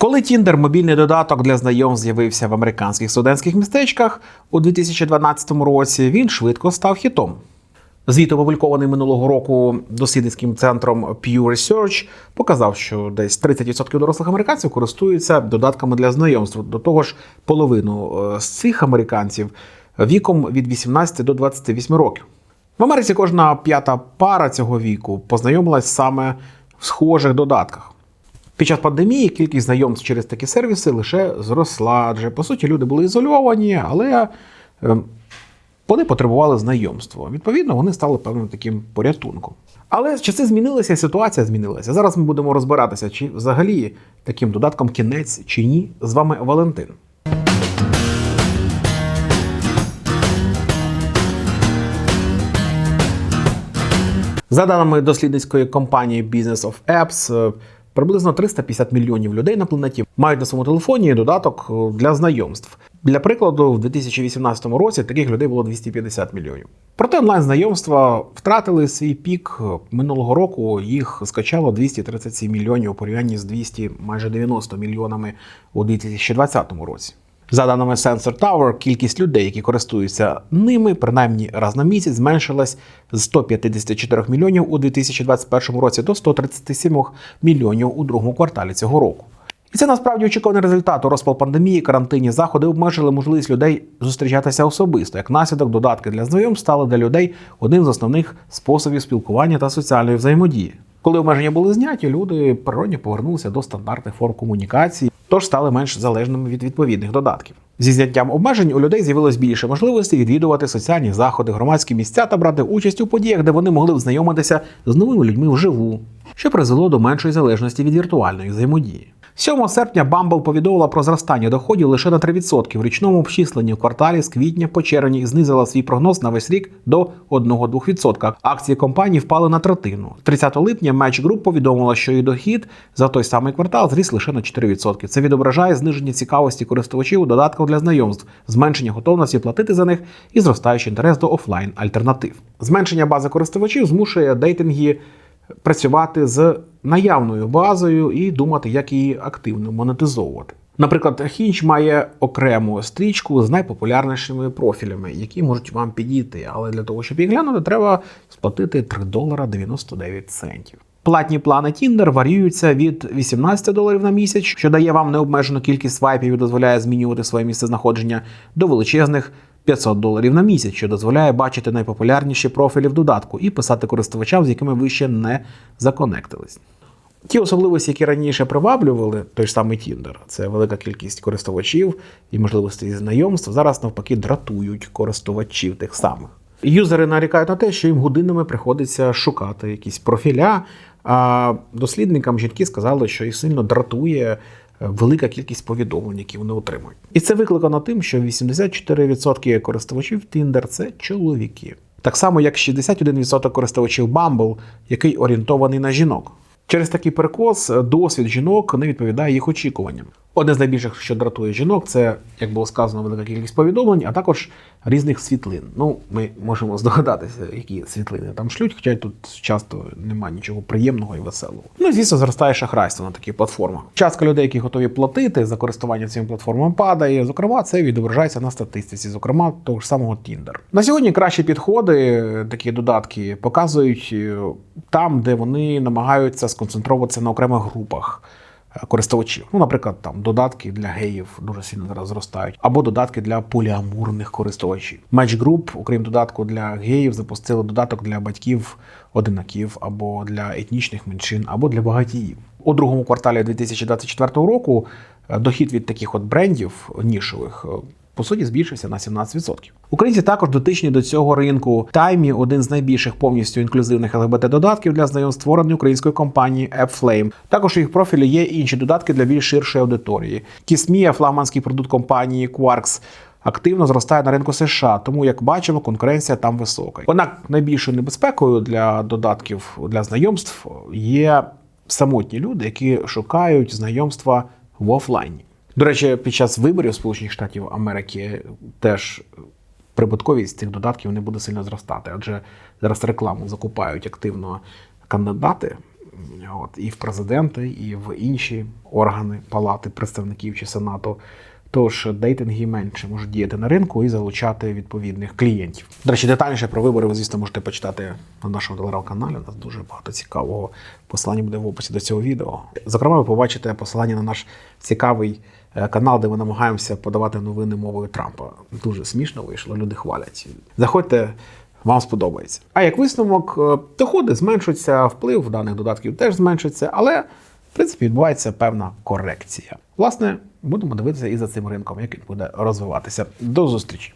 Коли Тіндер, мобільний додаток для знайомств, з'явився в американських студентських містечках у 2012 році, він швидко став хітом. Звіт, опублікований минулого року дослідницьким центром Pew Research, показав, що десь 30% дорослих американців користуються додатками для знайомств. До того ж, половину е, з цих американців віком від 18 до 28 років. В Америці кожна п'ята пара цього віку познайомилась саме в схожих додатках. Під час пандемії кількість знайомств через такі сервіси лише зросла, адже по суті люди були ізольовані, але е, вони потребували знайомства. Відповідно, вони стали певним таким порятунком. Але часи змінилися, ситуація змінилася. Зараз ми будемо розбиратися, чи взагалі таким додатком кінець чи ні. З вами Валентин. За даними дослідницької компанії Business of Apps, приблизно 350 мільйонів людей на планеті мають на своєму телефоні додаток е, для знайомств. Для прикладу, в 2018 році таких людей було 250 мільйонів. Проте онлайн-знайомства втратили свій пік минулого року. Їх скачало 237 мільйонів у порівнянні з 200 майже 90 мільйонами у 2020 році. За даними Sensor Tower, кількість людей, які користуються ними, принаймні раз на місяць, зменшилась з 154 мільйонів у 2021 році до 137 мільйонів у другому кварталі цього року. І це насправді очікуваний результат. У розпал пандемії, карантинні заходи обмежили можливість людей зустрічатися особисто. Як наслідок, додатки для знайомств стали для людей одним з основних способів спілкування та соціальної взаємодії. Коли обмеження були зняті, люди природньо повернулися до стандартних форм комунікації, тож стали менш залежними від відповідних додатків. Зі зняттям обмежень у людей з'явилось більше можливостей відвідувати соціальні заходи, громадські місця та брати участь у подіях, де вони могли знайомитися з новими людьми вживу, що призвело до меншої залежності від віртуальної взаємодії. 7 серпня Bumble повідомила про зростання доходів лише на 3%. В річному обчисленні в кварталі з квітня по червень і знизила свій прогноз на весь рік до 1-2%. Акції компанії впали на третину. 30 липня Match Group повідомила, що її дохід за той самий квартал зріс лише на 4%. Це відображає зниження цікавості користувачів у додатках для знайомств, зменшення готовності платити за них і зростаючий інтерес до офлайн альтернатив. Зменшення бази користувачів змушує дейтинги працювати з наявною базою і думати, як її активно монетизовувати. Наприклад, Hinge має окрему стрічку з найпопулярнішими профілями, які можуть вам підійти. Але для того, щоб їх глянути, треба сплатити 3 долара 99 центів. Платні плани Tinder варіюються від 18 доларів на місяць, що дає вам необмежену кількість свайпів і дозволяє змінювати своє місце знаходження, до величезних 500 доларів на місяць, що дозволяє бачити найпопулярніші профілі в додатку і писати користувачам, з якими ви ще не законектились. Ті особливості, які раніше приваблювали, той ж самий Tinder, це велика кількість користувачів і можливостей знайомств, зараз навпаки дратують користувачів тих самих. Юзери нарікають на те, що їм годинами приходиться шукати якісь профіля. А дослідникам жінки сказали, що їх сильно дратує велика кількість повідомлень, які вони отримують. І це викликано тим, що 84% користувачів Tinder – це чоловіки. Так само, як 61% користувачів Bumble, який орієнтований на жінок. Через такий перекос досвід жінок не відповідає їх очікуванням. Одне з найбільших, що дратує жінок, це, як було сказано, велика кількість повідомлень, а також різних світлин. Ну, ми можемо здогадатися, які світлини там шлють, хоча тут часто немає нічого приємного і веселого. Ну і звісно, зростає шахрайство на таких платформах. Частка людей, які готові платити за користування цими платформами, падає. Зокрема, це відображається на статистиці, зокрема того ж самого Tinder. На сьогодні кращі підходи, такі додатки, показують е, там, де вони намагаються сконцентруватися на окремих групах користувачів. Ну, наприклад, там додатки для геїв дуже сильно зараз зростають, або додатки для поліамурних користувачів. Match Group, окрім додатку для геїв, запустили додаток для батьків одинаків, або для етнічних меншин, або для багатіїв. У другому кварталі 2024 року е, дохід від таких от брендів нішових. По суті, збільшився на 17%. Українці також дотичні до цього ринку. Таймі один з найбільших повністю інклюзивних ЛГБТ-додатків для знайомств створений українською компанією AppFlame. Також у їх профілі є інші додатки для більш ширшої аудиторії. Кісмія, флагманський продукт компанії Quarks, активно зростає на ринку США, тому як бачимо, конкуренція там висока. Однак найбільшою небезпекою для додатків для знайомств є самотні люди, які шукають знайомства в офлайні. До речі, під час виборів Сполучених Штатів Америки теж прибутковість цих додатків не буде сильно зростати, адже зараз рекламу закупають активно кандидати от, і в президенти, і в інші органи палати представників чи сенату. Тож дейтинги менше можуть діяти на ринку і залучати відповідних клієнтів. До речі, детальніше про вибори ви, звісно, можете почитати на нашому телеграм-каналі. У нас дуже багато цікавого. Посилання буде в описі до цього відео. Зокрема, ви побачите посилання на наш цікавий е, канал, де ми намагаємося подавати новини мовою Трампа. Дуже смішно вийшло, люди хвалять. Заходьте. Вам сподобається. А як висновок, е, доходи зменшуються, вплив даних додатків теж зменшується, але в принципі відбувається певна корекція. Власне, будемо дивитися і за цим ринком, як він буде розвиватися. До зустрічі!